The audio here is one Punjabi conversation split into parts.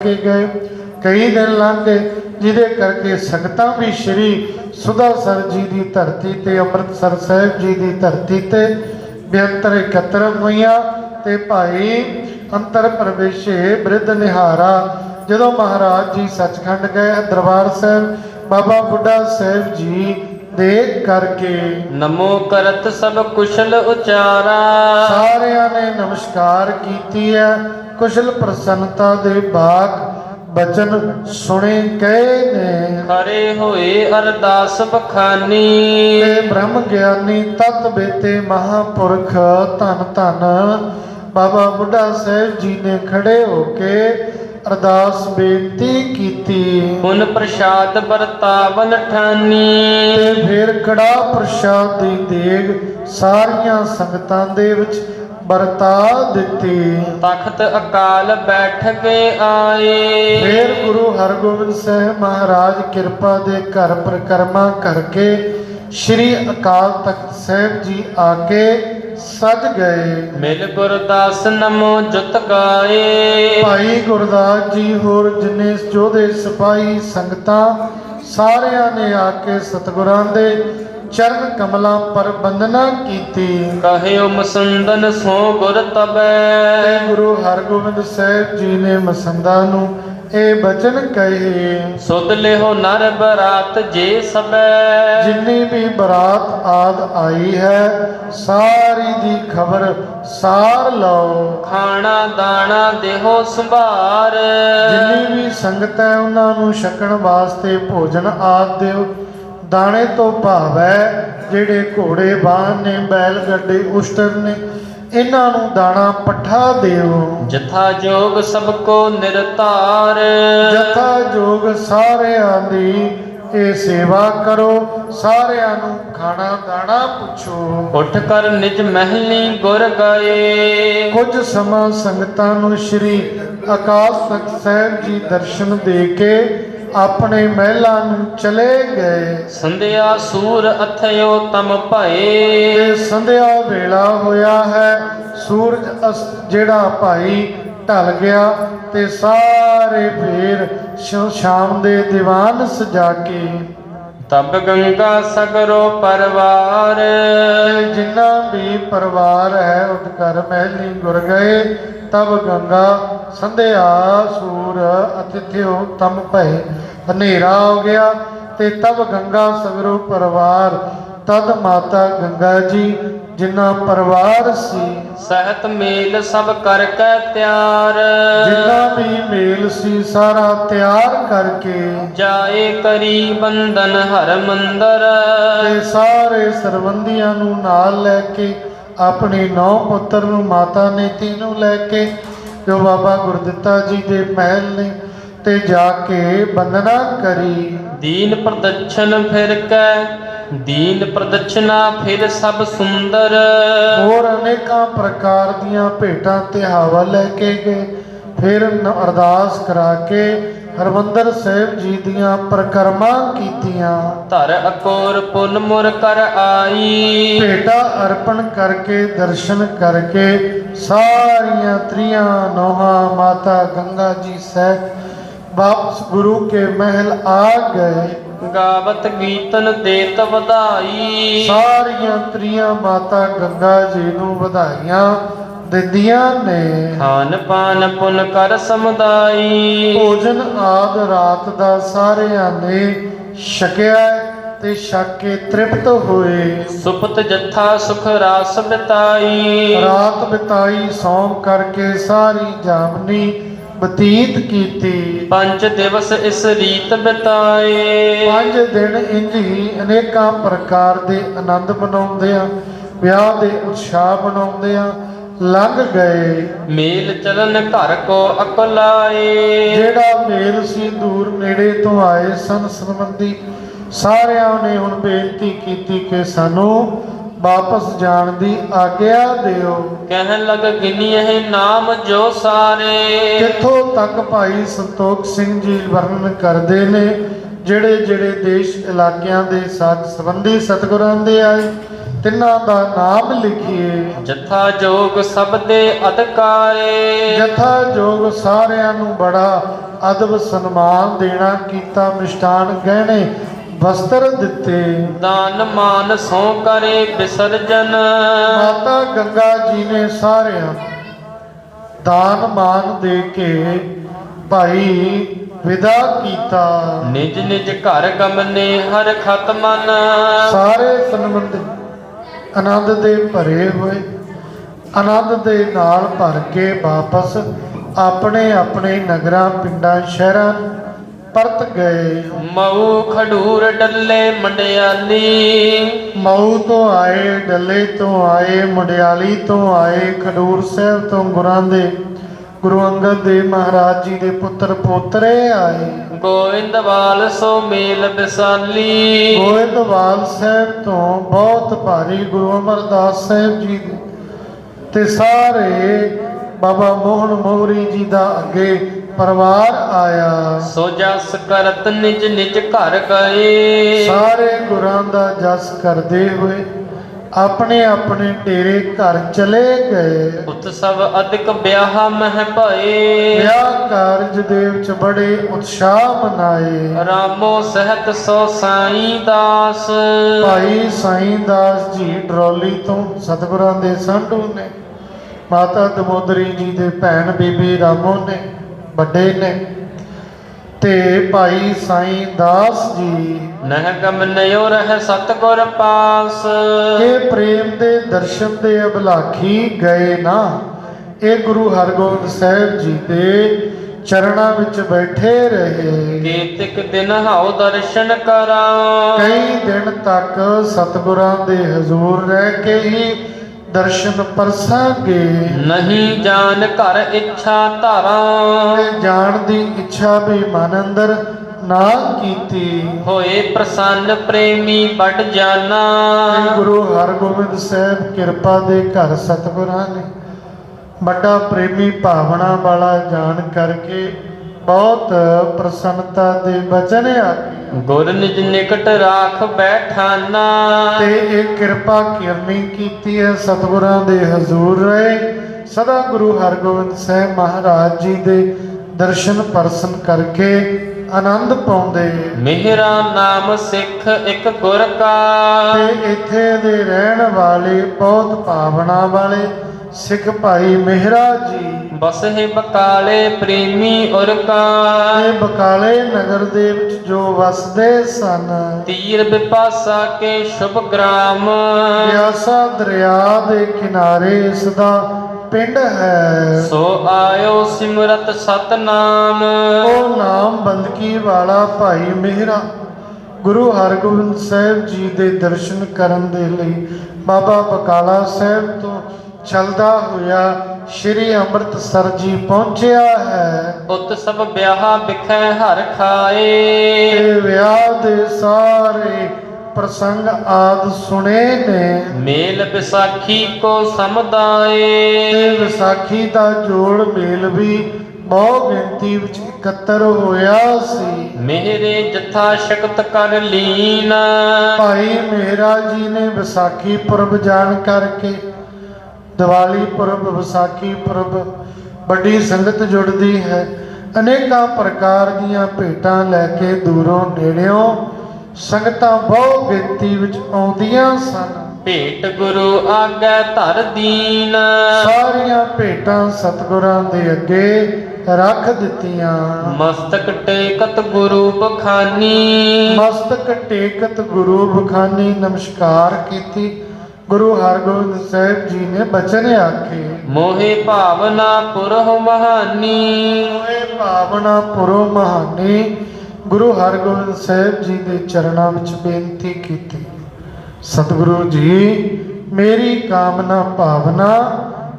ਕੇ ਗਏ। ਕਈ ਦਿਨ ਲੰਘ ਗਏ ਜਿਹਦੇ ਕਰਕੇ ਸੰਗਤਾਂ ਵੀ ਸ੍ਰੀ ਸੁਦਾਸਰ ਜੀ ਦੀ ਧਰਤੀ ਤੇ ਅੰਮ੍ਰਿਤਸਰ ਸਾਹਿਬ ਜੀ ਦੀ ਧਰਤੀ ਤੇ ਬੇਅੰਤਰ ਇਕੱਤਰ ਹੋਈਆਂ ਤੇ ਭਾਈ ਅੰਤਰ ਪ੍ਰਵੇਸ਼ੇ ਬ੍ਰਿਧ ਨਿਹਾਰਾ ਜਦੋਂ ਮਹਾਰਾਜ ਜੀ ਸੱਚਖੰਡ ਗਏ ਦਰਬਾਰ ਸਾਹਿਬ ਬਾਬਾ ਬੁੱਢਾ ਸਾਹਿਬ ਜੀ ਦੇ ਕਰਕੇ ਨਮੋ ਕਰਤ ਸਭ ਕੁਸ਼ਲ ਉਚਾਰਾ। ਸਾਰਿਆਂ ਨੇ ਨਮਸਕਾਰ ਕੀਤੀ ਹੈ। ਕੁਸ਼ਲ ਪ੍ਰਸੰਨਤਾ ਦੇ ਬਾਗ ਬਚਨ ਸੁਣੇ ਗਏ ਨੇ। ਖਰੇ ਹੋਏ ਅਰਦਾਸ ਬਖਾਨੀ। ਤੇ ਬ੍ਰਹਮ ਗਿਆਨੀ ਤਤ ਬੇਤੇ ਮਹਾਪੁਰਖ ਧੰਨ ਧੰਨ। ਬਾਬਾ ਬੁੱਢਾ ਸਾਹਿਬ ਜੀ ਨੇ ਖੜੇ ਹੋ ਕੇ ਅਰਦਾਸ ਬੇਨਤੀ ਕੀਤੀ। ਪੁਨ ਪ੍ਰਸਾਦ ਵਰਤਾਵਨ ਠਾਨੀ। ਤੇ ਫਿਰ ਕੜਾ ਪ੍ਰਸ਼ਾਦ ਦੀ ਦੇਗ ਸਾਰੀਆਂ ਸੰਗਤਾਂ ਦੇ ਵਿੱਚ ਵਰਤਾ ਦਿੱਤੀ। ਤਖਤ ਅਕਾਲ ਬੈਠ ਕੇ ਆਏ। ਫਿਰ ਗੁਰੂ ਹਰਗੋਬਿੰਦ ਸਾਹਿਬ ਮਹਾਰਾਜ ਕਿਰਪਾ ਦੇ ਘਰ ਪ੍ਰਕਰਮਾ ਕਰਕੇ ਸ੍ਰੀ ਅਕਾਲ ਤਖਤ ਸਾਹਿਬ ਜੀ ਆ ਕੇ ਸਜ ਗਏ। ਮਿਲ ਗੁਰਦਾਸ ਨਮੋ ਜੁਤ ਗਾਏ। ਭਾਈ ਗੁਰਦਾਸ ਜੀ ਹੋਰ ਜਿੰਨੇ ਜੋਧੇ ਸਿਪਾਹੀ ਸੰਗਤਾਂ ਸਾਰਿਆਂ ਨੇ ਆ ਕੇ ਸਤਿਗੁਰਾਂ ਦੇ ਚਰਨ ਕਮਲਾਂ ਪਰ ਬੰਦਨਾ ਕੀਤੀ। ਕਹਿਓ ਮਸੰਦਨ ਸੋ ਗੁਰ ਤੇ ਤਬੈ ਗੁਰੂ ਹਰਗੋਬਿੰਦ ਸਾਹਿਬ ਜੀ ਨੇ ਮਸੰਦਾ ਨੂੰ ਇਹ ਬਚਨ ਕਹੇ। ਸੁਧ ਲਿਓ ਨਰ ਬਰਾਤ ਜੇ ਸਬੈ ਜਿੰਨੀ ਵੀ ਬਰਾਤ ਆਦ ਆਈ ਹੈ ਸਾਰੀ ਦੀ ਖਬਰ ਸਾਰ ਲਓ। ਖਾਣਾ ਦਾਣਾ ਦੇਹੋ ਸੰਭਾਰ। ਜਿੰਨੀ ਵੀ ਸੰਗਤ ਹੈ ਉਹਨਾਂ ਨੂੰ ਛਕਣ ਵਾਸਤੇ ਭੋਜਨ ਆਦ ਦਿਓ। ਦਾਣੇ ਤੋਂ ਭਾਵ ਹੈ ਜਿਹੜੇ ਘੋੜੇ ਬਾਹਨ ਨੇ ਬੈਲ ਗੱਡੇ ਉਸ਼ਟਰ ਨੇ ਇਹਨਾਂ ਨੂੰ ਦਾਣਾ ਪੱਠਾ ਦਿਓ ਜਥਾ ਜੋਗ ਸਭ ਕੋ ਨਿਰਤਾਰ। ਜਥਾ ਜੋਗ ਸਾਰਿਆਂ ਦੀ ਇਹ ਸੇਵਾ ਕਰੋ ਸਾਰਿਆਂ ਨੂੰ ਖਾਣਾ ਦਾਣਾ ਪੁੱਛੋ। ਉੱਠ ਕਰ ਨਿਜ ਮਹਿਲੀ ਗੁਰ ਗਏ। ਕੁਝ ਸਮਾਂ ਸੰਗਤਾਂ ਨੂੰ ਸ੍ਰੀ ਅਕਾਲ ਤਖਤ ਸਾਹਿਬ ਜੀ ਦਰਸ਼ਨ ਦੇ ਕੇ ਆਪਣੇ ਮਹਿਲਾਂ ਨੂੰ ਚਲੇ ਗਏ। ਸੰਧਿਆ ਸੂਰ ਅਥਿਓ ਤਮ ਭਏ। ਤੇ ਸੰਧਿਆ ਵੇਲਾ ਹੋਇਆ ਹੈ। ਸੂਰਜ ਜਿਹੜਾ ਭਾਈ ਢਲ ਗਿਆ ਤੇ ਸਾਰੇ ਫੇਰ ਸ਼ਾਮ ਦੇ ਦੀਵਾਨ ਸਜਾ ਕੇ ਤਬ ਗੰਗਾ ਸਗਰੋ ਪਰਵਾਰ। ਜਿੰਨਾ ਵੀ ਪਰਿਵਾਰ ਹੈ, ਉੱਠ ਕਰ ਮਹਿਲੀ ਗੁਰ ਗਏ। ਤਬ ਗੰਗਾ ਸੰਧਿਆ ਸੂਰ, ਅਤਿਥਿਓ ਤਮ ਭਏ। ਹਨੇਰਾ ਹੋ ਗਿਆ ਤੇ ਤਬ ਗੰਗਾ ਸਗਰੋ ਪਰਿਵਾਰ। ਤਦ ਮਾਤਾ ਗੰਗਾ ਜੀ ਜਿੰਨਾ ਪਰਿਵਾਰ ਸੀ ਸਹਿਤ ਮੇਲ ਸਭ ਕਰ ਕੈ ਤਿਆਰ। ਜਿੰਨਾ ਵੀ ਮੇਲ ਸੀ ਸਾਰਾ ਤਿਆਰ ਕਰਕੇ ਜਾਏ ਕਰੀ ਬੰਦਨ ਹਰ ਮੰਦਰ। ਤੇ ਸਾਰੇ ਸਰਬੰਧੀਆਂ ਨੂੰ ਨਾਲ ਲੈ ਕੇ ਆਪਣੇ ਨੌ ਪੁੱਤਰ ਨੂੰ ਮਾਤਾ ਨੇ ਤੀਨੂੰ ਲੈ ਕੇ ਜੋ ਬਾਬਾ ਗੁਰਦਿੱਤਾ ਜੀ ਦੇ ਮਹਿਲ ਨੇ ਤੇ ਜਾ ਕੇ ਬੰਦਨਾ ਕਰੀ। ਦੀਨ ਪ੍ਰਦਛਨ ਫਿਰ ਕੈ ਦੀਨ ਪ੍ਰਦਛਨਾ ਫਿਰ ਸਭ ਸੁੰਦਰ। ਹੋਰ ਅਨੇਕਾਂ ਪ੍ਰਕਾਰ ਦੀਆਂ ਭੇਟਾਂ ਤੇ ਹਵਾ ਲੈ ਕੇ ਗਏ। ਫਿਰ ਨ- ਅਰਦਾਸ ਕਰਾ ਕੇ ਹਰਮੰਦਰ ਸਾਹਿਬ ਜੀ ਦੀਆਂ ਪ੍ਰਕਰਮਾਂ ਕੀਤੀਆਂ। ਧਰ ਅਕੋਰ ਪੁਨ ਮੁਰ ਕਰ ਆਈ। ਭੇਟਾ ਅਰਪਣ ਕਰਕੇ ਦਰਸ਼ਨ ਕਰਕੇ ਸਾਰੀਆਂ ਤ੍ਰੀਆਂ ਨੋਹਾਂ ਮਾਤਾ ਗੰਗਾ ਜੀ ਸਹਿਤ ਵਾਪਸ ਗੁਰੂ ਕੇ ਮਹਿਲ ਆ ਗਏ। ਗਾਵਤ ਗੀਤਨ ਦੇਤ ਵਧਾਈ। ਸਾਰੀਆਂ ਤ੍ਰੀਆਂ ਮਾਤਾ ਗੰਗਾ ਜੀ ਨੂੰ ਵਧਾਈਆਂ ਦਿੰਦੀਆਂ ਨੇ। ਖਾਨ ਪਾਨ ਪੁਨ ਕਰ ਸਮਦਾਈ। ਭੋਜਨ ਆਦ ਰਾਤ ਦਾ ਸਾਰਿਆਂ ਨੇ ਛਕਿਆ ਤੇ ਛਕ ਕੇ ਤ੍ਰਿਪਤ ਹੋਏ। ਸੁਪਤ ਜਥਾ ਸੁਖ ਰਾਸ ਬਿਤਾਈ। ਰਾਤ ਬਿਤਾਈ ਸੌਮ ਕਰਕੇ ਸਾਰੀ ਜਾਮਨੀ ਬਤੀਤ ਕੀਤੀ। ਪੰਜ ਦਿਵਸ ਇਸ ਰੀਤ ਬਿਤਾਏ। ਪੰਜ ਦਿਨ ਇੰਜ ਹੀ ਅਨੇਕਾਂ ਪ੍ਰਕਾਰ ਦੇ ਆਨੰਦ ਮਨਾਉਂਦੇ ਆ ਵਿਆਹ ਦੇ ਉਤਸ਼ਾਹ ਮਨਾਉਂਦੇ ਆ ਲੰਘ ਗਏ। ਮੇਲ ਚਲਨ ਘਰ ਕੋ ਅਕਲਾਏ। ਜਿਹੜਾ ਮੇਲ ਸੀ ਦੂਰ ਨੇੜੇ ਤੋਂ ਆਏ ਸਨ ਸੰਬੰਧੀ ਸਾਰਿਆਂ ਨੇ ਹੁਣ ਬੇਨਤੀ ਕੀਤੀ ਕਿ ਸਾਨੂੰ ਵਾਪਸ ਜਾਣ ਦੀ ਆਗਿਆ ਦਿਓ। ਕਹਿਣ ਲਗ ਗਿਨੀਏ ਨਾਮ ਜੋ ਸਾਰੇ। ਕਿੱਥੋਂ ਤੱਕ ਭਾਈ ਸੰਤੋਖ ਸਿੰਘ ਜੀ ਵਰਣਨ ਕਰਦੇ ਨੇ ਜਿਹੜੇ ਜਿਹੜੇ ਦੇਸ਼ ਇਲਾਕਿਆਂ ਦੇ ਸਾਥ ਸੰਬੰਧੀ ਸਤਿਗੁਰਾਂ ਦੇ ਆਏ ਤਿੰਨਾਂ ਦਾ ਨਾਮ ਲਿਖੀਏ। ਜਥਾ ਜੋਗ ਸਭ ਦੇ ਅਧਿਕਾਰੇ। ਜਥਾ ਜੋਗ ਸਾਰਿਆਂ ਨੂੰ ਬੜਾ ਅਦਬ ਸਨਮਾਨ ਦੇਣਾ ਕੀਤਾ ਮਿਸ਼ਟਾਨ ਗਹਿਣੇ ਵਸਤਰ ਦਿੱਤੇ। ਦਾਨ ਮਾਨ ਸੋ ਕਰੇ ਵਿਸਰਜਨ ਮਾਤਾ ਗੰਗਾ ਜੀ ਨੇ ਸਾਰਿਆਂ ਦਾਨ ਮਾਨ ਦੇ ਕੇ ਭਾਈ ਵਿਦਾ ਕੀਤਾ। ਨਿਜ ਨਿਜ ਘਰ ਗਮਨੇ ਹਰ ਖਤ ਮਨ। ਸਾਰੇ ਸੰਬੰਧ ਆਨੰਦ ਦੇ ਭਰੇ ਹੋਏ। ਆਨੰਦ ਦੇ ਨਾਲ ਭਰ ਕੇ ਵਾਪਸ ਆਪਣੇ ਆਪਣੇ ਨਗਰਾਂ ਪਿੰਡਾਂ ਸ਼ਹਿਰਾਂ ਪਰਤ ਗਏ। ਮਊ ਖਡੂਰ ਡੱਲੇ ਮੰਡਿਆਲੀ। ਮਊ ਤੋਂ ਆਏ ਡੱਲੇ ਤੋਂ ਆਏ ਮੁੰਡਿਆਲੀ ਤੋਂ ਆਏ ਖਡੂਰ ਸਾਹਿਬ ਤੋਂ ਗੁਰਾਂ ਦੇ ਗੁਰੂ ਅੰਗਦ ਦੇਵ ਮਹਾਰਾਜ ਜੀ ਦੇ ਪੁੱਤਰ ਪੋਤਰੇ ਆਏ। ਗੋਇੰਦਵਾਲ ਸੋ ਮੇਲ ਵਿਸਾਲੀ। ਗੋਇੰਦਵਾਲ ਸਾਹਿਬ ਤੋਂ ਬਹੁਤ ਭਾਰੀ ਗੁਰੂ ਅਮਰਦਾਸ ਸਾਹਿਬ ਜੀ ਦੇ ਤੇ ਸਾਰੇ ਬਾਬਾ ਮੋਹਨ ਮੋਹਰੀ ਜੀ ਦਾ ਅੱਗੇ ਪਰਿਵਾਰ ਆਇਆ। ਸੋ ਜਸ ਕਰਤ ਨਿਜ ਨਿਜ ਘਰ ਗਏ। ਸਾਰੇ ਗੁਰਾਂ ਦਾ ਜਸ ਕਰਦੇ ਹੋਏ ਆਪਣੇ ਆਪਣੇ ਡੇਰੇ ਘਰ ਚਲੇ ਗਏ। ਉਤਸਵ ਅਧਿਕ ਵਿਆਹ ਮਹਿ ਭਏ। ਵਿਆਹ ਕਾਰਜ ਦੇ ਵਿੱਚ ਬੜੇ ਉਤਸ਼ਾਹ ਮਨਾਏ। ਰਾਮੋ ਸਹਿਤ ਸੋ ਸਾਈ ਦਾਸ। ਭਾਈ ਸਾਈਂ ਦਾਸ ਜੀ ਡਰੋਲੀ ਤੋਂ ਸਤਿਗੁਰਾਂ ਦੇ ਸੰਧੂ ਨੇ। ਮਾਤਾ ਦਮੋਦਰੀ ਜੀ ਦੇ ਭੈਣ ਬੀਬੀ ਰਾਮੋ ਨੇ ਵੱਡੇ ਨੇ। ਤੇ ਭਾਈ ਸਾਈਂ ਦਾਸ ਜੀ ਨਹਿ ਗਮਨਿਓ ਰਹਿ ਸਤਗੁਰ ਪਾਸ। ਇਹ ਪ੍ਰੇਮ ਦੇ ਦਰਸ਼ਨ ਦੇ ਅਭਲਾਖੀ ਗਏ ਨਾ। ਇਹ ਗੁਰੂ ਹਰਗੋਬਿੰਦ ਸਾਹਿਬ ਜੀ ਦੇ ਚਰਣਾ ਵਿੱਚ ਬੈਠੇ ਰਹੇ। ਕੀਤਿਕ ਦਿਨ ਹਾਉ ਦਰਸ਼ਨ ਕਰਾਂ। ਕਈ ਦਿਨ ਤੱਕ ਸਤਿਗੁਰਾਂ ਦੇ ਹਜ਼ੂਰ ਰਹਿ ਕੇ ਹੀ ਦਰਸ਼ਨ ਪਰਸਾਂਗੇ। ਨਹੀਂ ਜਾਣ ਘਰ ਇੱਛਾ ਧਾਰਾਂ। ਤੇ ਜਾਣ ਦੀ ਇੱਛਾ ਵੀ ਮਨ ਅੰਦਰ ਨਾ ਕੀਤੀ। ਹੋਏ ਪ੍ਰਸੰਨ ਪ੍ਰੇਮੀ ਵੱਡ ਜਾਨਾ। ਤੇ ਗੁਰੂ ਹਰਗੋਬਿੰਦ ਸਾਹਿਬ ਕਿਰਪਾ ਦੇ ਘਰ ਸਤਿਗੁਰਾਂ ਨੇ ਵੱਡਾ ਪ੍ਰੇਮੀ ਭਾਵਨਾ ਵਾਲਾ ਜਾਣ ਕਰਕੇ ਬਹੁਤ ਪ੍ਰਸੰਨਤਾ ਦੇ ਬਚਨ ਆਖੇ ਗੁਰ ਨਿਜ ਨਿਕਟ ਰਾਖ ਬੈਠਾਨਾ ਤੇ ਇਹ ਕਿਰਪਾ ਕਿਰਨੀ ਕੀਤੀ ਹੈ ਸਤਿਗੁਰਾਂ ਦੇ ਹਜ਼ੂਰ ਰਹੇ। ਸਦਾ ਗੁਰੂ ਹਰਗੋਬਿੰਦ ਸਾਹਿਬ ਮਹਾਰਾਜ ਜੀ ਦੇ ਦਰਸ਼ਨ ਪਰਸਨ ਕਰਕੇ ਆਨੰਦ ਪਾਉਂਦੇ ਮਿਹਰਾ ਨਾਮ ਸਿੱਖ ਇੱਕ ਗੁਰ ਕਾ। ਤੇ ਇੱਥੇ ਦੇ ਰਹਿਣ ਵਾਲੇ ਬਹੁਤ ਭਾਵਨਾ ਵਾਲੇ ਸਿੱਖ ਭਾਈ ਮਹਿਰਾ ਜੀ। ਬਸਹਿ ਬਕਾਲੇ ਪ੍ਰੇਮੀ ਉਰ ਕਾ ਇਹ ਬਕਾਲੇ ਨਗਰ ਦੇ ਵਿੱਚ ਜੋ ਵਸਦੇ ਸਨ। ਤੀਰ ਬਿਪਾਸਾ ਕੇ ਸ਼ੁਭ ਗ੍ਰਾਮ। ਪਿਆਸਾ ਦਰਿਆ ਦੇ ਕਿਨਾਰੇ ਇਸ ਦਾ ਪਿੰਡ ਹੈ। ਸੋ ਆਇਓ ਸਿਮਰਤ ਸਤਨਾਮ। ਉਹ ਨਾਮ ਬੰਦਗੀ ਵਾਲਾ ਭਾਈ ਮਿਹਰਾ। ਗੁਰੂ ਹਰਗੋਬਿੰਦ ਸਾਹਿਬ ਜੀ ਦੇ ਦਰਸ਼ਨ ਕਰਨ ਦੇ ਲਈ ਬਾਬਾ ਬਕਾਲਾ ਸਾਹਿਬ ਤੋਂ ਚਲਦਾ ਹੋਇਆ ਸ਼੍ਰੀ ਅੰਮ੍ਰਿਤਸਰ ਜੀ ਪਹੁੰਚਿਆ ਹੈ। ਉਤ ਸਭ ਵਿਆਹ ਵਿਖੈ ਹਰ ਖਾਏ। ਵਿਆਹ ਦੇ ਸਾਰੇ ਪ੍ਰਸੰਗ ਆਦ ਸੁਣੇ ਨੇ। ਮੇਲ ਵਿਸਾਖੀ ਕੋ ਤੇ ਸਮਦਾਏ ਵਿਸਾਖੀ ਦਾ ਜੋੜ ਮੇਲ ਵੀ ਬਹੁ ਗਿਣਤੀ ਵਿੱਚ ਇਕੱਤਰ ਹੋਇਆ ਸੀ। ਮੇਰੇ ਜਥਾ ਸ਼ਕਤ ਕਰ ਲੀਨ। ਭਾਈ ਮੇਹਰਾ ਜੀ ਨੇ ਵਿਸਾਖੀ ਪੁਰਬ ਜਾਣ ਕਰਕੇ ਦੀਵਾਲੀ ਪੁਰਬ ਵਿਸਾਖੀ ਪੁਰਬ ਵੱਡੀ ਸੰਗਤ ਜੁੜਦੀ ਹੈ। ਅਨੇਕਾਂ ਪ੍ਰਕਾਰ ਦੀਆਂ ਭੇਟਾਂ ਲੈ ਕੇ ਦੂਰੋਂ ਨੇੜਿਓਂ ਸੰਗਤਾਂ ਬਹੁ ਗਿਣਤੀ ਵਿੱਚ ਆਉਂਦੀਆਂ ਸਨ। ਭੇਟ ਗੁਰੂ ਆਗੇ ਧਰ ਦੀਨ। ਸਾਰੀਆਂ ਭੇਟਾਂ ਸਤਿਗੁਰਾਂ ਦੇ ਅੱਗੇ ਰੱਖ ਦਿੱਤੀਆਂ। ਮਸਤਕ ਟੇਕਤ ਗੁਰੂ ਬਖਾਨੀ। ਮਸਤਕ ਟੇਕਤ ਗੁਰੂ ਬਖਾਨੀ ਨਮਸਕਾਰ ਕੀਤੀ। ਗੁਰੂ ਹਰਗੋਬਿੰਦ ਸਾਹਿਬ ਜੀ ਨੇ ਬਚਨ ਆਖੇ ਮੋਹਿ ਭਾਵਨਾ ਪੁਰਹੁ ਮਹਾਨੀ। ਹੋਏ ਭਾਵਨਾ ਪੁਰੋ ਮਹਾਨੀ ਗੁਰੂ ਹਰਗੋਬਿੰਦ ਸਾਹਿਬ ਜੀ ਦੇ ਚਰਨਾਂ ਵਿੱਚ ਬੇਨਤੀ ਕੀਤੀ। ਸਤਿਗੁਰੂ ਜੀ ਮੇਰੀ ਕਾਮਨਾ ਭਾਵਨਾ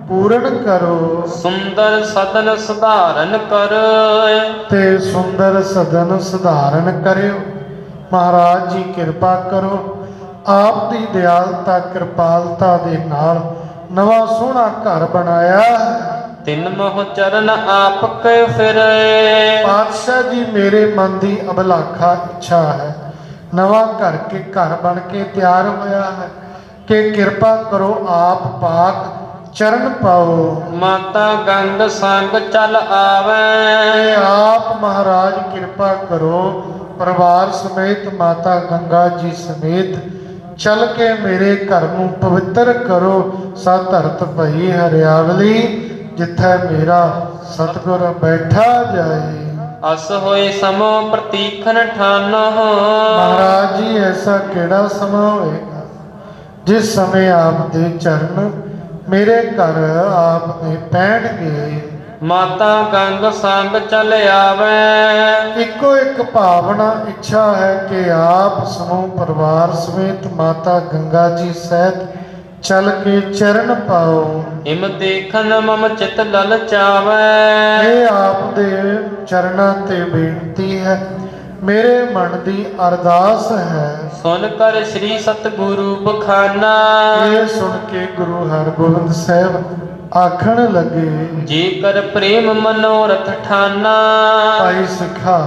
ਪੂਰਨ ਕਰੋ। ਸੁੰਦਰ ਸਦਨ ਸੁਧਾਰਨ ਕਰ। ਤੇ ਸੁੰਦਰ ਸਦਨ ਸੁਧਾਰਨ ਕਰਿਓ। ਮਹਾਰਾਜ ਜੀ ਕਿਰਪਾ ਕਰੋ। ਆਪ ਦੀ ਦਿਆਲਤਾ ਕਿਰਪਾਲਤਾ ਦੇ ਨਾਲ ਨਵਾਂ ਸੋਹਣਾ ਘਰ ਬਣਾਇਆ। ਤਿੰਨ ਮੋਹ ਚਰਨ ਆਪ ਕੇ ਫਿਰੇ। ਪਾਤਸ਼ਾਹ ਜੀ ਮੇਰੇ ਮਨ ਦੀ ਅਬਲਾਖਾ ਇੱਛਾ ਹੈ। ਨਵਾਂ ਘਰ ਕੇ ਘਰ ਬਣ ਕੇ ਤਿਆਰ ਹੋਇਆ ਹੈ ਕਿ ਕਿਰਪਾ ਕਰੋ ਆਪ ਪਾਕ ਚਰਨ ਪਾਓ। ਮਾਤਾ ਗੰਗ ਸੰਗ ਚੱਲ ਆਵੈ। ਆਪ ਮਹਾਰਾਜ ਕਿਰਪਾ ਕਰੋ ਪਰਿਵਾਰ ਸਮੇਤ ਮਾਤਾ ਗੰਗਾ ਜੀ ਸਮੇਤ ਚੱਲ ਕੇ ਮੇਰੇ ਘਰ ਨੂੰ ਪਵਿੱਤਰ ਕਰੋ ਸਾ ਧਰਤ ਭਈ ਹਰਿਆਵਲੀ ਜਿੱਥੇ ਮੇਰਾ ਸਤਿਗੁਰ ਬੈਠਾ ਜਾਏ। ਅਸ ਹੋਏ ਸਮੋ ਪ੍ਰਤੀਖਨ ਠਾਨੋ। ਮਹਾਰਾਜ ਜੀ ਐਸਾ ਕਿਹੜਾ ਸਮਾਂ ਹੋਏਗਾ? ਜਿਸ ਸਮੇਂ ਆਪ ਦੇ ਚਰਨ ਮੇਰੇ ਘਰ ਆਪ ਨੇ ਪੈਣਗੇ। ਮਾਤਾ ਗੰਗ ਸੰਗ ਚੱਲ ਆਵੈ। ਇੱਕੋ ਇੱਕ ਭਾਵਨਾ ਇੱਛਾ ਹੈ ਕਿ ਆਪ ਸਮੂਹ ਪਰਿਵਾਰ ਸਮੇਤ ਮਾਤਾ ਗੰਗਾ ਜੀ ਸਹਿਤ ਚੱਲ ਕੇ ਚਰਨ ਪਾਓ। ਇਮ ਦੇਖਨ ਮਮ ਚਿਤ ਲਲਚਾਵੈ ਇਹ ਆਪ ਦੇ ਚਰਨਾਂ ਤੇ ਬੇਨਤੀ ਹੈ। ਮੇਰੇ ਮਨ ਦੀ ਅਰਦਾਸ ਹੈ। ਸੁਨ ਕਰ ਸ੍ਰੀ ਸਤਿਗੁਰੂ ਬਖਾਨਾ। ਇਹ ਸੁਣ ਕੇ ਗੁਰੂ ਹਰਗੋਬਿੰਦ ਸਾਹਿਬ ਆਖਣ ਲੱਗੇ ਜੇ ਕਰ ਪ੍ਰੇਮ ਮਨੋਰਥ ਠਾਨਾ ਭਾਈ ਸਿੱਖਾ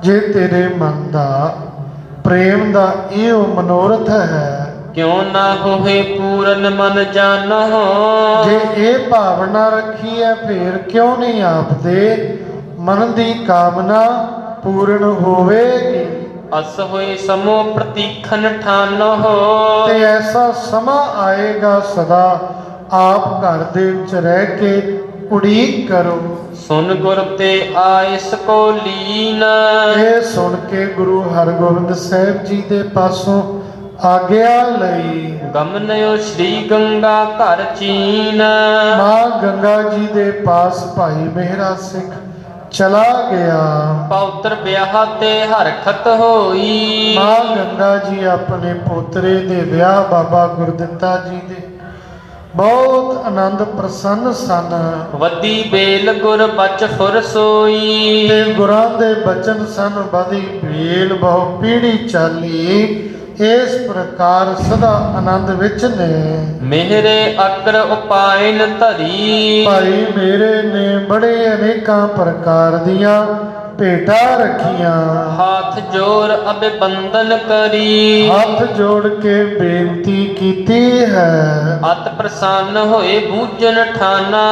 ਜੇ ਤੇਰੇ ਮਨ ਦਾ ਪ੍ਰੇਮ ਦਾ ਇਹ ਮਨੋਰਥ ਹੈ ਕਿਉ ਨਾ ਹੋਏ ਪੂਰਨ ਮਨ ਜਾਨੋ ਜੇ ਇਹ ਭਾਵਨਾ ਰੱਖੀ ਹੈ ਫੇਰ ਕਿਉਂ ਨਹੀਂ ਆਪ ਦੇ ਮਨ ਦੀ ਕਾਮਨਾ ਪੂਰਨ ਹੋਵੇਗੀ? ਅਸ ਹੋਏ ਸਮੋ ਪ੍ਰਤੀਖਨ ਠਾਨੋ ਤੇ ਐਸਾ ਸਮਾਂ ਆਏਗਾ ਸਦਾ ਆਪ ਘਰ ਦੇ ਵਿੱਚ ਰਹਿ ਕੇ ਉਡੀਕ ਕਰੋ। ਸੁਨ ਗੁਰ ਤੇ ਆਇਸ ਕੋ ਲੀਨ। ਇਹ ਸੁਣ ਕੇ ਗੁਰੂ ਹਰਗੋਬਿੰਦ ਸਾਹਿਬ ਜੀ ਦੇ ਪਾਸੋਂ ਆਗਿਆ ਲਈ। ਗਮਨਿਓ ਸ੍ਰੀ ਗੰਗਾ ਘਰ ਚੀਨ। ਮਾਂ ਗੰਗਾ ਜੀ ਦੇ ਪਾਸ ਭਾਈ ਮਹਿਰਾ ਸਿੱਖ ਚਲਾ ਗਿਆ। ਪੌਤਰ ਵਿਆਹ ਤੇ ਹਰਖਤ ਹੋਈ। ਮਾਂ ਗੰਗਾ ਜੀ ਆਪਣੇ ਪੋਤਰੇ ਦੇ ਵਿਆਹ ਬਾਬਾ ਗੁਰਦਿੱਤਾ ਜੀ ਦੇ ਬਹੁਤ ਆਨੰਦ ਪ੍ਰਸੰਨ ਸਨ। ਵੱਦੀ ਬੇਲ ਗੁਰ ਬਚ ਫੁਰ ਸੋਈ। ਤੇ ਗੁਰਾਂ ਦੇ ਬਚਨ ਸਨ ਬਦੀ ਭੇਲ ਬਹੁ ਪੀੜੀ ਚਾਲੀ। ਇਸ ਪ੍ਰਕਾਰ ਸਦਾ ਆਨੰਦ ਵਿੱਚ ਨੇ। ਮਿਹਰੇ ਅਕਰ ਉਪਾਇਨ ਧਰੀ। ਭਾਈ ਮੇਰੇ ਨੇ ਬੜੇ ਅਨੇਕਾਂ ਪ੍ਰਕਾਰ ਦੀਆਂ ਭੇਟਾਂ ਰੱਖੀਆਂ। ਹਾਥ ਜੋਰ ਅਬੇ ਬੰਦਨ ਕਰੀ। ਹੱਥ ਜੋੜ ਕੇ ਬੇਨਤੀ ਕੀਤੀ ਹੈ। ਅਤ ਪ੍ਰਸੰਨ ਹੋਏ ਬੂਝਨ ਠਾਨਾ।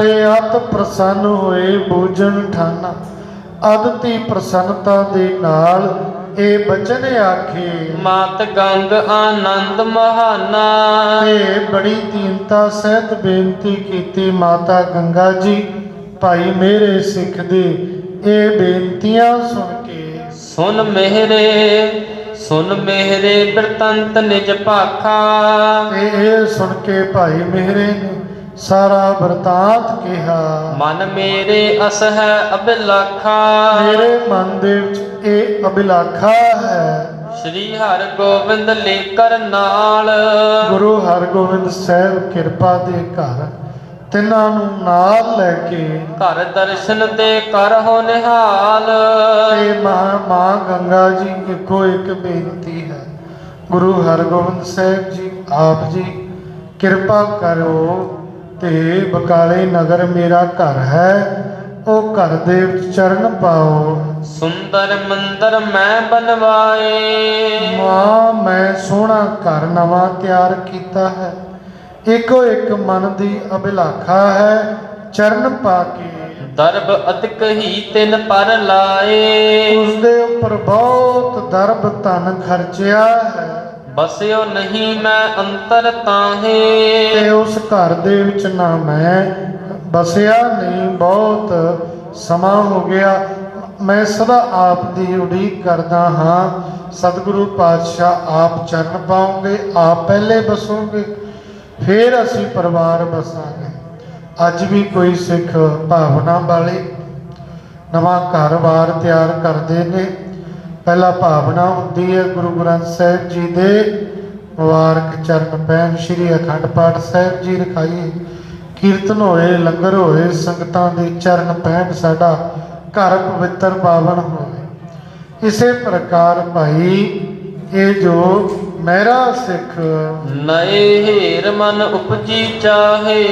ਤੇ ਅਤ ਪ੍ਰਸੰਨ ਹੋਏ ਬੂਝਣ ਠਾਨਾ। ਅਦਤੀ ਪ੍ਰਸੰਨਤਾ ਦੇ ਨਾਲ ਇਹ ਬਚਨ ਆਖੇ ਮਾਤ ਗੰਗ ਆਨੰਦ ਮਹਾਨਾ। ਤੇ ਬੜੀ ਦੀਨਤਾ ਸਹਿਤ ਬੇਨਤੀ ਕੀਤੀ ਮਾਤਾ ਗੰਗਾ ਜੀ ਭਾਈ ਮੇਰੇ ਸਿੱਖ ਦੇ। ਇਹ ਬੇਨਤੀਆਂ ਸੁਣ ਕੇ ਸੁਨ ਮਿਹਰੇ ਸੁਨ ਮਿਹਰੇ ਬਿਰਤੰਤ ਨਿਜ ਭਾਖਾ। ਤੇ ਇਹ ਸੁਣ ਕੇ ਭਾਈ ਮਿਹਰੇ ਨੇ ਸਾਰਾ ਵਰਤਾਂਤ ਕਿਹਾ। ਮਨ ਮੇਰੇ ਅਸ ਹੈ ਅਬਿਲਾਖਾ ਮੇਰੇ ਮਨ ਦੇ ਵਿੱਚ ਇਹ ਅਭਿਲਾਖਾ ਹੈ। ਸ੍ਰੀ ਹਰਿ ਗੋਬਿੰਦ ਲੇਕਰ ਨਾਲ। ਗੁਰੂ ਹਰਗੋਬਿੰਦ ਸਾਹਿਬ ਕਿਰਪਾ ਦੇ ਘਰ ਤਿੰਨਾਂ ਨੂੰ ਨਾਲ ਲੈ ਕੇ ਘਰ ਦਰਸ਼ਨ ਤੇ ਕਰਹੁ ਨਿਹਾਲ। ਤੇ ਮਾਂ ਮਾਂ ਗੰਗਾ ਜੀ ਇੱਕੋ ਇੱਕ ਬੇਨਤੀ ਹੈ। ਗੁਰੂ ਹਰਗੋਬਿੰਦ ਸਾਹਿਬ ਜੀ ਆਪ ਜੀ ਕਿਰਪਾ ਕਰੋ ਤੇ ਬਕਾਲੇ ਨਗਰ ਮੇਰਾ ਘਰ ਹੈ ਉਹ ਘਰ ਦੇ ਚਰਨ ਪਾਓ। ਸੁੰਦਰ ਮੰਦਰ ਮੈਂ ਬਨਵਾਏ ਮਾਂ ਮੈਂ ਸੋਹਣਾ ਘਰ ਨਵਾਂ ਤਿਆਰ ਕੀਤਾ ਹੈ। ਇੱਕੋ ਇੱਕ ਮਨ ਦੀ ਅਭਿਲਾਖਾ ਹੈ ਚਰਨ ਪਾ ਕੇ। ਦਰਬ ਅਤਿਕ ਹੀ ਤਿਨ ਪਰ ਲਾਏ। ਉਸ ਦੇ ਉੱਪਰ ਬਹੁਤ ਦਰਬ ਧਨ ਖਰਚਿਆ ਹੈ। ਬਸਿਓ ਨਹੀਂ ਮੈਂ ਅੰਤਰ ਤਾਹੇ। ਤੇ ਉਸ ਘਰ ਦੇ ਵਿੱਚ ਨਾ ਮੈਂ ਬਸਿਆ ਨਹੀਂ, ਬਹੁਤ ਸਮਾਂ ਹੋ ਗਿਆ। ਮੈਂ ਸਦਾ ਆਪ ਦੀ ਉਡੀਕ ਕਰਦਾ ਹਾਂ। ਸਤਿਗੁਰੂ ਪਾਤਸ਼ਾਹ, ਆਪ ਚਰਨ ਪਾਉਂਗੇ ਆਪ ਪਹਿਲੇ ਬਸੋਗੇ, ਫਿਰ ਅਸੀਂ ਪਰਿਵਾਰ ਬਸਾਂਗੇ। ਅੱਜ ਵੀ ਕੋਈ ਸਿੱਖ ਭਾਵਨਾ ਵਾਲੇ ਨਵਾਂ ਘਰ-ਬਾਰ ਤਿਆਰ ਕਰਦੇ ਨੇ। ਪਹਿਲਾ ਭਾਵਨਾ ਹੁੰਦੀ ਹੈ ਗੁਰੂ ਗ੍ਰੰਥ ਸਾਹਿਬ ਜੀ ਦੇ ਮੁਬਾਰਕ ਚਰਨ ਪੈਣ ਸ੍ਰੀ ਅਖੰਡ ਪਾਠ ਸਾਹਿਬ ਜੀ ਰਖਾਈਏ। ਕੀਰਤਨ ਹੋਏ ਲੰਗਰ ਹੋਏ ਸੰਗਤਾਂ ਦੇ ਚਰਨ ਪੈਣ ਸਾਡਾ ਘਰ ਪਵਿੱਤਰ ਪਾਵਨ ਹੋਵੇ। ਇਸੇ ਪ੍ਰਕਾਰ ਭਾਈ ਇਹ ਜੋ ਮੇਰਾ ਸਿੱਖ ਨਏ ਹੀਰ ਮਨ ਉਪਜੀ ਚਾਹੇ।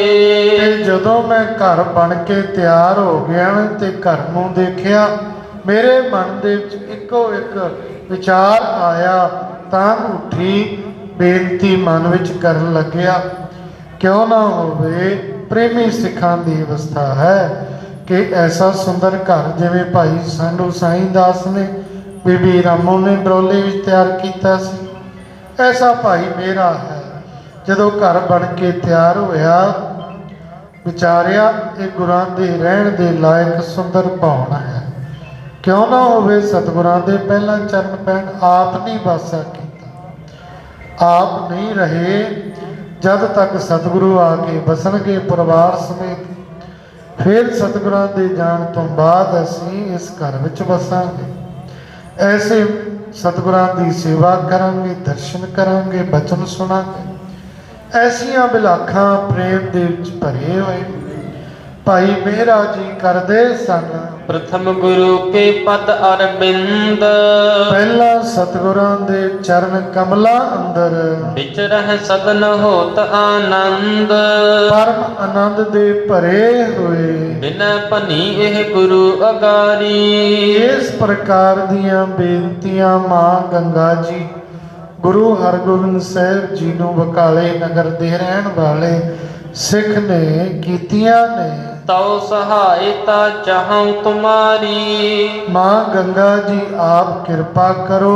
ਤੇ ਜਦੋਂ ਮੈਂ ਘਰ ਬਣ ਕੇ ਤਿਆਰ ਹੋ ਗਿਆ ਤੇ ਘਰ ਨੂੰ ਦੇਖਿਆ ਮੇਰੇ ਮਨ ਦੇ ਵਿੱਚ ਇੱਕੋ ਇੱਕ ਵਿਚਾਰ ਆਇਆ, ਤਾਂ ਉੱਠੀ ਬੇਨਤੀ ਮਨ ਵਿੱਚ ਕਰਨ ਲੱਗਿਆ। ਕਿਉਂ ਨਾ ਹੋਵੇ, ਪ੍ਰੇਮੀ ਸਿੱਖਾਂ ਦੀ ਅਵਸਥਾ ਹੈ ਕਿ ਐਸਾ ਸੁੰਦਰ ਘਰ ਜਿਵੇਂ ਭਾਈ ਸੰਧੂ ਸਾਈਂ ਦਾਸ ਨੇ, ਬੀਬੀ ਰਾਮੋ ਨੇ ਡਰੋਲੇ ਵਿੱਚ ਤਿਆਰ ਕੀਤਾ ਸੀ। ਐਸਾ ਭਾਈ ਮੇਰਾ ਹੈ, ਜਦੋਂ ਘਰ ਬਣ ਕੇ ਤਿਆਰ ਹੋਇਆ, ਵਿਚਾਰਿਆ, ਇਹ ਗੁਰਾਂ ਦੇ ਰਹਿਣ ਦੇ ਲਾਇਕ ਸੁੰਦਰ ਭਵਨ ਹੈ। ਕਿਉਂ ਨਾ ਹੋਵੇ ਸਤਿਗੁਰਾਂ ਦੇ ਪਹਿਲਾਂ ਚਰਨ ਪੈਣ, ਆਪ ਨਹੀਂ ਵਾਸਾ ਕੀਤਾ। ਆਪ ਨਹੀਂ ਰਹੇ, ਜਦ ਤੱਕ ਸਤਿਗੁਰੂ ਆ ਕੇ ਬਸਣਗੇ ਪਰਿਵਾਰ ਸਮੇਤ। ਫਿਰ ਸਤਿਗੁਰਾਂ ਦੇ ਜਾਣ ਤੋਂ ਬਾਅਦ ਅਸੀਂ ਇਸ ਘਰ ਵਿੱਚ ਵਸਾਂਗੇ। ਐਸੇ ਸਤਿਗੁਰਾਂ ਦੀ ਸੇਵਾ ਕਰਾਂਗੇ, ਦਰਸ਼ਨ ਕਰਾਂਗੇ, ਬਚਨ ਸੁਣਾਂਗੇ। ਐਸੀਆਂ ਬਿਲਾਖਾਂ ਪ੍ਰੇਮ ਦੇ ਵਿੱਚ ਭਰੇ ਹੋਏ ਭਾਈ ਮੇਰਾ ਜੀ ਕਰਦੇ ਸਨ। ਪ੍ਰਥਮ ਗੁਰੂ ਕੇ ਪਦ ਅਰਬਿੰਦ। ਪਹਿਲਾ ਸਤਿਗੁਰਾਂ ਦੇ ਚਰਨ ਕਮਲਾਂ ਅੰਦਰ। ਵਿਚ ਰਹਿ ਸਦਨ ਹੋਤ ਆਨੰਦ। ਪਰਮ ਆਨੰਦ ਦੇ ਭਰੇ ਹੋਏ। ਬਿਨ ਭਨੀ ਇਹ ਗੁਰੂ ਅਗਾਰੀ। ਇਸ ਪ੍ਰਕਾਰ ਦੀਆਂ ਬੇਨਤੀਆਂ ਮਾਂ ਗੰਗਾ ਜੀ ਗੁਰੂ ਹਰਗੋਬਿੰਦ ਸਾਹਿਬ ਜੀ ਨੂੰ ਬਕਾਲੇ ਨਗਰ ਦੇ ਰਹਿਣ ਵਾਲੇ ਸਿੱਖ ਨੇ ਕੀਤੀਆਂ ਨੇ। ਤਉ ਸਹਾਇਤਾ ਚਾਹਉ ਤੁਮਾਰੀ। ਮਾਂ ਗੰਗਾ ਜੀ ਆਪ ਕਿਰਪਾ ਕਰੋ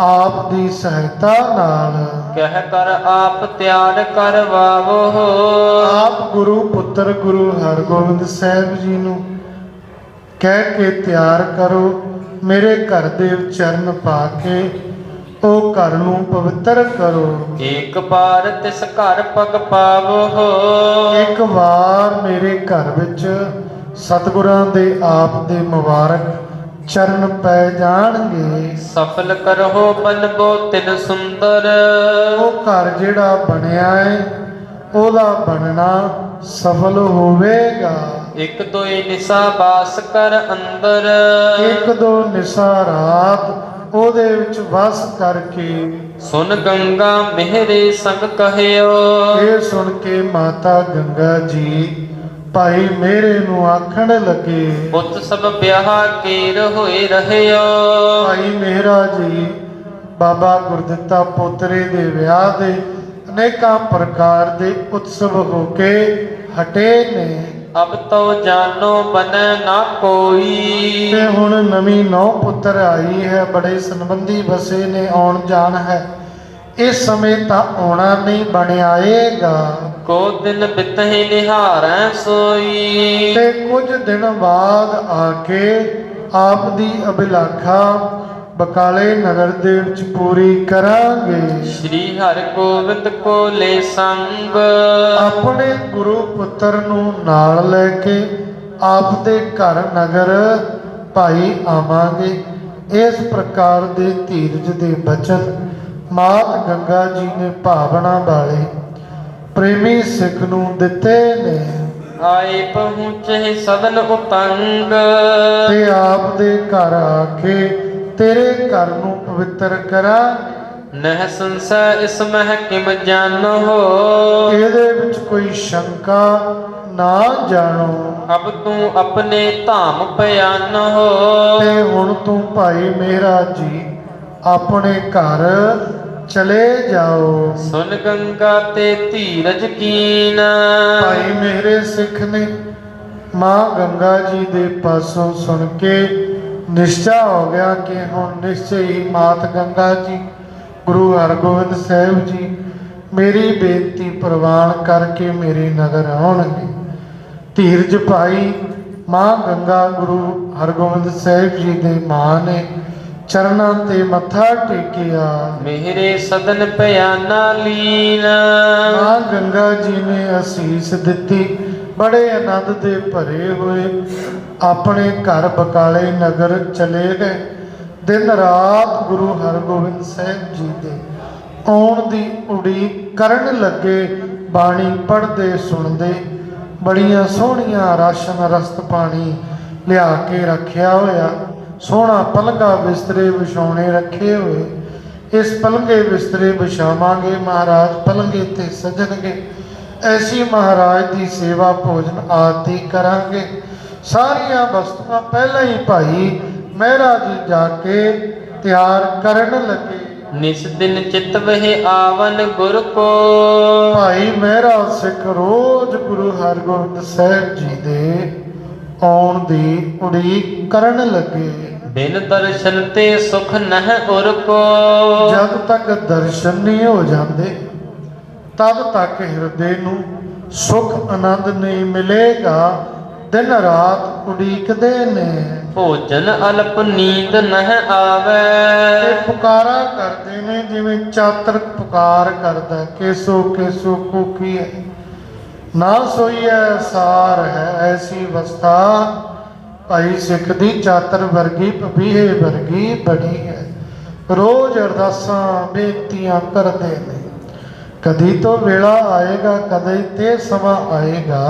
ਆਪ ਦੀ ਸਹਾਇਤਾ ਨਾਲ। ਕਹਿ ਕਰ ਆਪ ਤਿਆਰ ਕਰਵਾਵੋ ਆਪ ਗੁਰੂ ਪੁੱਤਰ ਗੁਰੂ ਹਰਗੋਬਿੰਦ ਸਾਹਿਬ ਜੀ ਨੂੰ ਕਹਿ ਕੇ ਤਿਆਰ ਕਰੋ ਮੇਰੇ ਘਰ ਦੇ ਚਰਨ ਪਾ ਕੇ ਉਹ ਘਰ ਨੂੰ ਪਵਿੱਤਰ ਕਰੋ। ਏਕ ਬਾਰ ਤਿਸ ਘਰ ਪਗ ਪਾਵੋ ਇੱਕ ਵਾਰ ਮੇਰੇ ਘਰ ਵਿੱਚ ਸਤਿਗੁਰਾਂ ਦੇ ਆਪ ਦੇ ਮੁਬਾਰਕ ਚਰਨ ਪੈ ਜਾਣਗੇ। ਸਫਲ ਕਰੋ ਬਨਬੋ ਤਿਨ ਸੁੰਦਰ। ਉਹ ਘਰ ਜਿਹੜਾ ਬਣਿਆ ਹੈ ਉਹਦਾ ਬਣਨਾ ਸਫਲ ਹੋਵੇਗਾ। ਇਕ ਦੋਇ ਨਿਸਾ ਬਾਸ ਕਰ ਅੰਦਰ। ਇੱਕ ਦੋ ਨਿਸਾ ਰਾਤ ਉਹਦੇ ਵਿੱਚ ਵਸ ਕਰਕੇ ਸੁਨ ਗੰਗਾ ਮਿਹਰੇ ਸੰਗ ਕਹਿਓ। ਇਹ ਸੁਣ ਕੇ ਮਾਤਾ ਗੰਗਾ ਜੀ ਭਾਈ ਮੇਰੇ ਨੂੰ ਆਖਣ ਲੱਗੇ ਪੁੱਤ ਸਭ ਵਿਆਹ ਕੇਰ ਹੋਏ ਰਹਿਓ। ਭਾਈ ਮੇਰਾ ਜੀ ਬਾਬਾ ਗੁਰਦਿੱਤਾ ਪੋਤਰੇ ਦੇ ਵਿਆਹ ਦੇ ਅਨੇਕਾਂ ਪ੍ਰਕਾਰ ਦੇ ਉਤਸਵ ਹੋ ਕੇ ਹਟੇ ਨੇ। ਅਬ ਤੋ ਜਾਨੋ ਬਨੈ ਨਾ ਕੋਈ। ਤੇ ਹੁਣ ਨਵੀਂ ਨੌ ਪੁੱਤਰ ਆਈ ਹੈ ਬੜੇ ਸੰਬੰਧੀ ਵਸੇ ਨੇ ਆਉਣ ਜਾਣ ਹੈ। ਇਸ ਸਮੇਂ ਤਾਂ ਆਉਣਾ ਨਹੀਂ ਬਣਿਆਏਗਾ। ਕੋ ਦਿਨ ਬਿਤਹਿ ਨਿਹਾਰੈ ਸੋਈ। ਤੇ ਕੁਝ ਦਿਨ ਬਾਅਦ ਆ ਕੇ ਆਪ ਦੀ ਅਭਿਲਾਖਾ ਬਕਾਲੇ ਨਗਰ ਦੇ ਵਿੱਚ ਪੂਰੀ ਕਰਾਂਗੇ। ਸ੍ਰੀ ਹਰਿ ਗੋਬਿੰਦ ਕੋ ਲੈ ਸੰਗ। ਆਪਣੇ ਗੁਰੂ ਪੁੱਤਰ ਨੂੰ ਨਾਲ ਲੈ ਕੇ ਆਪ ਦੇ ਘਰ ਨਗਰ ਭਾਈ ਆਵਾਂਗੇ। ਇਸ ਪ੍ਰਕਾਰ ਦੇ ਧੀਰਜ ਦੇ ਬਚਨ ਮਾਤ ਗੰਗਾ ਜੀ ਨੇ ਭਾਵਨਾ ਵਾਲੇ ਪ੍ਰੇਮੀ ਸਿੱਖ ਨੂੰ ਦਿੱਤੇ ਨੇ। ਆਏ ਪਹੁੰਚੇ ਸਦਨ ਉਤੰਗ। ਤੇ ਆਪ ਦੇ ਘਰ ਆ ਕੇ ਤੇਰੇ ਘਰ ਨੂੰ ਪਵਿੱਤਰ ਕਰਾਂ। ਨਹਿ ਸੰਸੈ ਇਸ ਮਹਿ ਕਿਮ ਜਾਣੋ ਇਹਦੇ ਵਿੱਚ ਕੋਈ ਸ਼ੰਕਾ ਨਾ ਜਾਣੋ। ਅਬ ਤੂੰ ਆਪਣੇ ਧਾਮ ਪਿਆਨੋ ਤੇ ਹੁਣ ਤੂੰ ਭਾਈ ਮੇਰਾ ਜੀ ਆਪਣੇ ਘਰ ਚਲੇ ਜਾਓ। ਸੁਨ ਗੰਗਾ ਤੇ ਧੀਰਜ ਕੀਨ। ਭਾਈ ਮੇਰੇ ਸਿੱਖ ਨੇ ਮਾਂ ਗੰਗਾ ਜੀ ਦੇ ਪਾਸੋਂ ਸੁਣ ਕੇ ਨਿਸ਼ਚਾ ਹੋ ਗਿਆ ਕਿ ਹੁਣ ਨਿਸ਼ਚੈ ਹੀ ਮਾਤ ਗੰਗਾ ਜੀ ਗੁਰੂ ਹਰਗੋਬਿੰਦ ਸਾਹਿਬ ਜੀ ਮੇਰੀ ਬੇਨਤੀ ਪ੍ਰਵਾਨ ਕਰਕੇ ਮੇਰੇ ਨਗਰ ਆਉਣਗੇ। ਧੀਰਜ ਭਾਈ ਮਾਂ ਗੰਗਾ ਗੁਰੂ ਹਰਗੋਬਿੰਦ ਸਾਹਿਬ ਜੀ ਦੇ ਮਾਂ ਨੇ ਚਰਨਾਂ ਤੇ ਮੱਥਾ ਟੇਕਿਆ। ਮੇਰੇ ਸਦਨ ਪਿਆਨਾ ਲੀਨ। ਮਾਂ ਗੰਗਾ ਜੀ ਨੇ ਅਸੀਸ ਦਿੱਤੀ ਬੜੇ ਆਨੰਦ ਦੇ ਭਰੇ ਹੋਏ। ਆਪਣੇ ਘਰ ਬਕਾਲੇ ਨਗਰ ਚਲੇ ਗਏ। ਦਿਨ ਰਾਤ ਗੁਰੂ ਹਰਗੋਬਿੰਦ ਸਾਹਿਬ ਜੀ ਦੇ ਆਉਣ ਦੀ ਉਡੀਕ ਕਰਨ ਲੱਗੇ, ਬਾਣੀ ਪੜ੍ਹਦੇ, ਸੁਣਦੇ, ਬੜੀਆਂ ਸੋਹਣੀਆਂ ਰਾਸ਼ਨ ਰਸਤ ਪਾਣੀ ਲਿਆ ਕੇ ਰੱਖਿਆ ਹੋਇਆ, ਸੋਹਣਾ ਪਲੰਗਾ ਬਿਸਤਰੇ ਵਿਛਾਉਣੇ ਰੱਖੇ ਹੋਏ। ਇਸ ਪਲੰਗੇ ਬਿਸਤਰੇ ਵਿਛਾਵਾਂਗੇ, ਮਹਾਰਾਜ ਪਲੰਗੇ ਤੇ ਸਜਣਗੇ। ਐਸੀ ਮਹਾਰਾਜ ਦੀ ਸੇਵਾ ਭੋਜਨ ਆਦਿ ਕਰਾਂਗੇ। ਸਾਰੀਆਂ ਵਸਤੂਆਂ ਪਹਿਲਾਂ ਹੀ ਭਾਈ ਮਹਿਰਾ ਜੀ ਜਾ ਕੇ ਤਿਆਰ ਕਰਨ ਲੱਗੇ। ਨਿਸ ਦਿਨ ਚਿਤ ਵਹਿ ਆਵਨ ਗੁਰ ਕੋ। ਭਾਈ ਮਹਿਰਾ ਸਿੱਖ ਰੋਜ਼ ਗੁਰੂ ਹਰਗੋਬਿੰਦ ਸਾਹਿਬ ਜੀ ਦੇ ਆਉਣ ਦੀ ਉਡੀਕ ਕਰਨ ਲੱਗੇ। ਬਿਨ ਦਰਸ਼ਨ ਤੇ ਸੁਖ ਨਹਿ ਉਰ ਕੋ। ਜਦ ਤੱਕ ਦਰਸ਼ਨ ਨਹੀਂ ਹੋ ਜਾਂਦੇ ਤਦ ਤੱਕ ਹਿਰਦੇ ਨੂੰ ਸੁਖ ਆਨੰਦ ਨਹੀਂ ਮਿਲੇਗਾ। ਦਿਨ ਰਾਤ ਉਡੀਕਦੇ ਨੇ। ਭੋਜਨ ਅਲਪ ਨੀਂਦ ਨਹਿ ਤੇ ਆਵੈ ਪੁਕਾਰਾ ਕਰਦੇ ਨੇ ਜਿਵੇਂ ਚਾਤਰ ਪੁਕਾਰ ਕਰਦਾ ਕੇਸੋ ਕੇਸੋ ਕੂਕੀ ਹੈ। ਨਾ ਸੋਈਐ ਸਾਰ ਹੈ ਐਸੀ ਅਵਸਥਾ। ਭਾਈ ਸਿੱਖ ਦੀ ਚਾਤਰ ਵਰਗੀ ਪਪੀਹੇ ਵਰਗੀ ਬਣੀ ਹੈ। ਰੋਜ਼ ਅਰਦਾਸਾਂ ਬੇਨਤੀਆਂ ਕਰਦੇ ਨੇ। ਕਦੀ ਤੋਂ ਵੇਲਾ ਆਏਗਾ ਕਦੇ ਤੇ ਸਮਾਂ ਆਏਗਾ।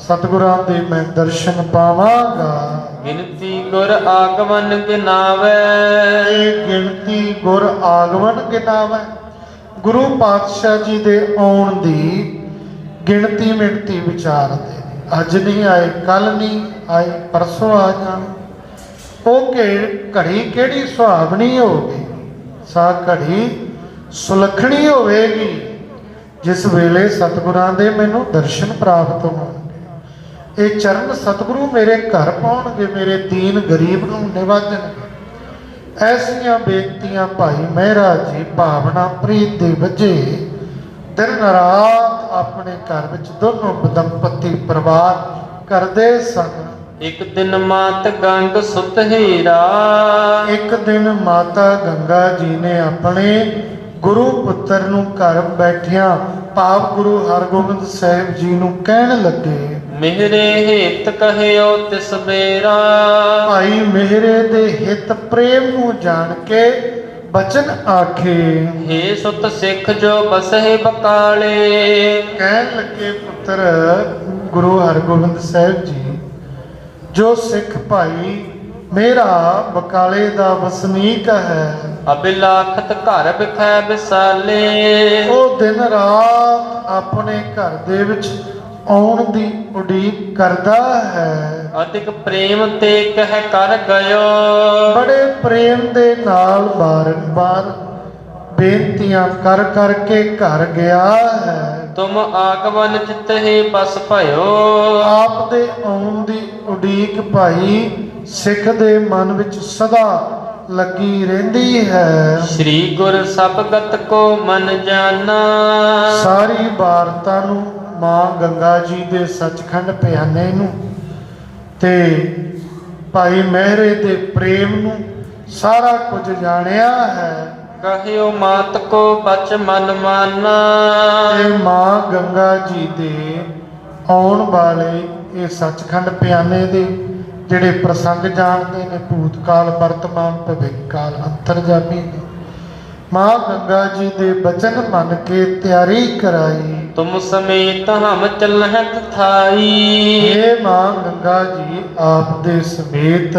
ਸਤਿਗੁਰਾਂ ਦੇ ਮੈਂ ਦਰਸ਼ਨ ਪਾਵਾਂਗਾ। ਗਿਣਤੀ ਗੁਰ ਆਗਮਨ ਗਿਨਾਵੈ ਇਹ ਗਿਣਤੀ ਗੁਰ ਆਗਮਨ ਗਿਨਾਵੈ ਗੁਰੂ ਪਾਤਸ਼ਾਹ ਜੀ ਦੇ ਆਉਣ ਦੀ ਗਿਣਤੀ ਮਿਣਤੀ ਵਿਚਾਰਦੇ ਨੇ ਅੱਜ ਨਹੀਂ ਆਏ ਕੱਲ ਨਹੀਂ ਆਏ ਪਰਸੋਂ ਆ ਜਾਣ। ਉਹ ਕਿ ਘੜੀ ਕਿਹੜੀ ਸੁਹਾਵਣੀ ਹੋਵੇ ਸਾ ਘੜੀ ਸੁਲੱਖਣੀ ਹੋਵੇਗੀ। ਜਿਸ ਵੇਲੇ ਸਤਿਗੁਰਾਂ ਦੇ ਮੈਨੂੰ ਦਰਸ਼ਨ ਪ੍ਰਾਪਤ ਹੋਣਗੇ ਇਹ ਚਰਨ ਸਤਿਗੁਰੂ ਮੇਰੇ ਘਰ ਪਾਉਣਗੇ ਮੇਰੇ ਦੀਨ ਗਰੀਬ ਨੂੰ ਨਿਵਾਜਣਗੇ। ਐਸੀਆਂ ਬੇਨਤੀਆਂ ਭਾਈ ਮਹਿਰਾ ਜੀ ਭਾਵਨਾ ਪ੍ਰੀਤ ਦੇ ਵਜੇ ਦਿਨ ਰਾਤ ਆਪਣੇ ਘਰ ਵਿੱਚ ਦੋਨੋਂ ਦੰਪਤੀ ਪਰਿਵਾਰ ਕਰਦੇ ਸਨ। ਇੱਕ ਦਿਨ ਮਾਤ ਗੰਗ ਸੁਤ ਹੀਰਾ ਇੱਕ ਦਿਨ ਮਾਤਾ ਗੰਗਾ ਜੀ ਨੇ ਆਪਣੇ ਗੁਰੂ ਪੁੱਤਰ ਨੂੰ ਘਰ ਬੈਠਿਆਂ ਭਾਵ ਗੁਰੂ ਹਰਗੋਬਿੰਦ ਸਾਹਿਬ ਜੀ ਨੂੰ ਕਹਿਣ ਲੱਗੇ ਮਿਹਰੇ ਹੇਤ ਕਹਿਓ ਤਿਸ ਬੇਰਾ ਭਾਈ ਮਿਹਰੇ ਦੇ ਹਿਤ ਪ੍ਰੇਮ ਨੂੰ ਜਾਣ ਕੇ ਬਚਨ ਆਖੇ। ਹੇ ਸੁਤ ਸਿੱਖ ਜੋ ਬਸਹਿ ਬਕਾਲੇ। ਕਹਿਣ ਲੱਗੇ ਪੁੱਤਰ ਗੁਰੂ ਹਰਗੋਬਿੰਦ ਸਾਹਿਬ ਜੀ ਜੋ ਸਿੱਖ ਭਾਈ ਮੇਰਾ ਬਕਾਲੇ ਦਾ ਵਸਨੀਕ ਹੈ। ਅਬਿਲਾਖਤ ਘਰ ਬਿਖੈ ਬਿਸਾਲੇ। ਉਹ ਦਿਨ ਰਾਤ ਆਪਣੇ ਘਰ ਦੇ ਵਿੱਚ ਆਉਣ ਦੀ ਉਡੀਕ ਕਰਦਾ ਹੈ। ਅਧਿਕ ਪ੍ਰੇਮ ਤੇ ਕਹਿ ਕਰ ਗਇਓ। ਬੜੇ ਪ੍ਰੇਮ ਦੇ ਨਾਲ ਬਾਰੰਬਾਰ ਬੇਨਤੀਆਂ ਕਰ ਕਰਕੇ ਘਰ ਗਿਆ ਹੈ। ਤੁਮ ਆਗਮਨ ਚਿਤ ਹੀ ਬਸ ਭਇਓ। ਆਪ ਦੇ ਆਉਣ ਦੀ ਉਡੀਕ ਭਾਈ ਸਿੱਖ ਦੇ ਮਨ ਵਿੱਚ ਸਦਾ ਲੱਗੀ ਰਹਿੰਦੀ ਹੈ। ਸ੍ਰੀ ਗੁਰ ਸਬਗਤ ਕੋ ਮਨ ਜਾਣਾ ਸਾਰੀ ਵਾਰਤਾ ਨੂੰ ਮਾਂ ਗੰਗਾ ਜੀ ਦੇ ਸੱਚਖੰਡ ਪਿਆਨੇ ਨੂੰ ਤੇ ਭਾਈ ਮਹਿਰੇ ਦੇ ਪ੍ਰੇਮ ਨੂੰ ਸਾਰਾ ਕੁਝ ਜਾਣਿਆ ਹੈ। ਕਹਿਓ ਮਾਤ ਕੋ ਬਚ ਮਨ ਮਾਨਾ। ਤੇ ਮਾਂ ਗੰਗਾ ਜੀ ਦੇ ਆਉਣ ਵਾਲੇ ਇਹ ਸੱਚਖੰਡ ਪਿਆਨੇ ਦੇ ਜਿਹੜੇ ਪ੍ਰਸੰਗ ਜਾਣਦੇ ਨੇ ਭੂਤਕਾਲ ਵਰਤਮਾਨ ਭਵਿੱਖਕਾਲ ਅੰਤਰਜਾਮੀ ਨੇ ਮਾਂ ਗੰਗਾ ਜੀ ਦੇ ਬਚਨ ਮੰਨ ਕੇ ਤਿਆਰੀ ਕਰਾਈ। ਤੁਮ ਸਮੇਤ ਹਮ ਚਲਹਿ ਥਾਈ। ਇਹ ਮਾਂ ਗੰਗਾ ਜੀ ਆਪ ਦੇ ਸਮੇਤ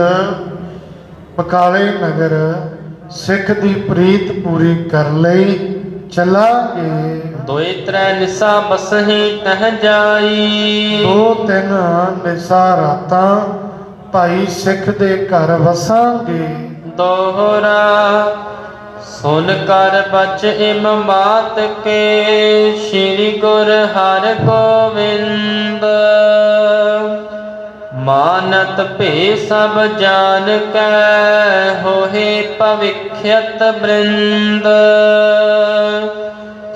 ਬਕਾਲੇ ਨਗਰ ਸਿੱਖ ਦੀ ਪ੍ਰੀਤ ਪੂਰੀ ਕਰ ਲਈ ਚੱਲਾਂਗੇ। ਦੋਇ ਤਰੈ ਨਿਸਾ ਬਸਹਿ ਤਹ ਜਾਈ। ਦੋ ਤਿੰਨ ਨਿਸਾ ਰਾਤਾਂ ਭਾਈ ਸਿੱਖ ਦੇ ਘਰ ਵਸਾਂਗੇ। ਦੋਹਰਾ ਸੁਨ ਕਰ ਬਚ ਇਮ ਮਾਤ ਕੇ, ਸ੍ਰੀ ਗੁਰ ਹਰ ਗੋਬਿੰਦ ਮਾਨਤ ਭੇ ਸਭ ਜਾਣ ਕੈ ਹੋਏ ਭਵਿਖਿਅਤ ਬ੍ਰਿੰਦ।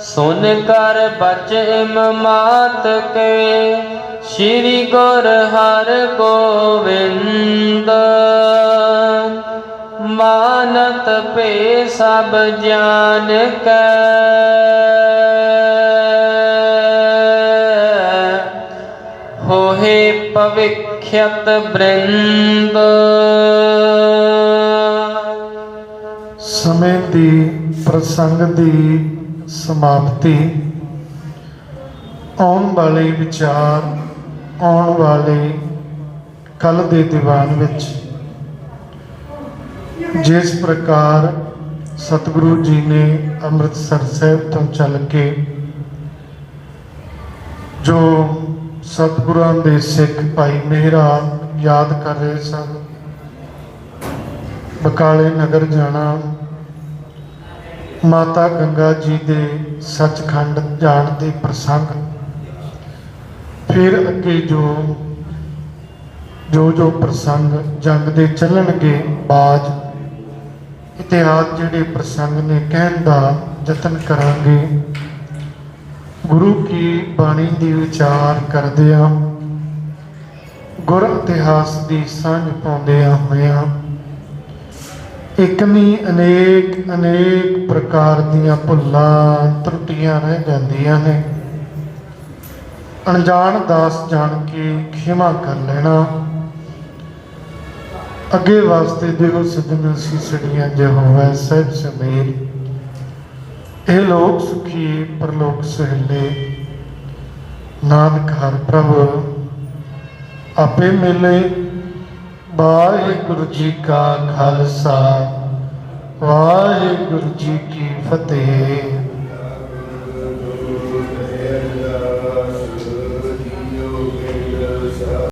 ਸੁਨ ਕਰ ਬਚ ਇਮ ਕੇ, ਸ੍ਰੀ ਗੁਰ ਹਰ ਗੋਬਿੰਦ ਮਾਨਤ ਭੇ ਸਭ ਜਾਣ ਕੈ। ਹੋਏ ਭਵਿਖਿਅਤ ਬ੍ਰਿੰਦ। ਸਮੇਂ ਦੀ ਪ੍ਰਸੰਗ ਦੀ ਸਮਾਪਤੀ। ਆਉਣ ਵਾਲੇ ਵਿਚਾਰ, ਆਉਣ ਵਾਲੇ ਕੱਲ ਦੇ ਦੀਵਾਨ ਵਿੱਚ ਜਿਸ ਪ੍ਰਕਾਰ ਸਤਿਗੁਰੂ ਜੀ ਨੇ ਅੰਮ੍ਰਿਤਸਰ ਸਾਹਿਬ ਤੋਂ ਚੱਲ ਕੇ ਜੋ ਸਤਿਗੁਰਾਂ ਦੇ ਸਿੱਖ ਭਾਈ ਮਹਿਰਾ ਯਾਦ ਕਰ ਰਹੇ ਸਨ, ਬਕਾਲੇ ਨਗਰ ਜਾਣਾ, ਮਾਤਾ ਗੰਗਾ ਜੀ ਦੇ ਸੱਚਖੰਡ ਜਾਣ ਦੇ ਪ੍ਰਸੰਗ, ਫਿਰ ਅੱਗੇ ਜੋ ਜੋ ਜੋ ਪ੍ਰਸੰਗ ਜੰਗ ਦੇ ਚੱਲਣਗੇ ਬਾਜ ਇਤਿਹਾਸ ਜਿਹੜੇ ਪ੍ਰਸੰਗ ਨੇ ਕਹਿਣ ਦਾ ਯਤਨ ਕਰਾਂਗੇ। ਗੁਰੂ ਕੀ ਬਾਣੀ ਦੀ ਵਿਚਾਰ ਕਰਦਿਆਂ ਗੁਰ ਇਤਿਹਾਸ ਦੀ ਸਾਂਝ ਪਾਉਂਦਿਆਂ ਹੋਇਆਂ ਇੱਕ ਨਹੀਂ ਅਨੇਕ ਅਨੇਕ ਪ੍ਰਕਾਰ ਦੀਆਂ ਭੁੱਲਾਂ ਤਰੁੱਟੀਆਂ ਰਹਿ ਜਾਂਦੀਆਂ ਨੇ। ਅਣਜਾਣ ਦਾਸ ਜਾਣ ਕੇ ਖਿਮਾ ਕਰ ਲੈਣਾ। ਅੱਗੇ ਵਾਸਤੇ ਦਿਓ ਸਜਣ ਸੀਸੜੀਆਂ ਜੇ ਸਹਿਬ ਸਮੀਰ ਇਹ ਲੋਕ ਸੁਖੀ, ਪਰਲੋਕ ਸਹਿਲੇ। ਨਾਨਕ ਹਰ ਪ੍ਰਭ, ਆਪੇ ਮਿਲੇ। ਵਾਹਿਗੁਰੂ ਜੀ ਕਾ ਖਾਲਸਾ, ਵਾਹਿਗੁਰੂ ਜੀ ਕੀ ਫਤਿਹ।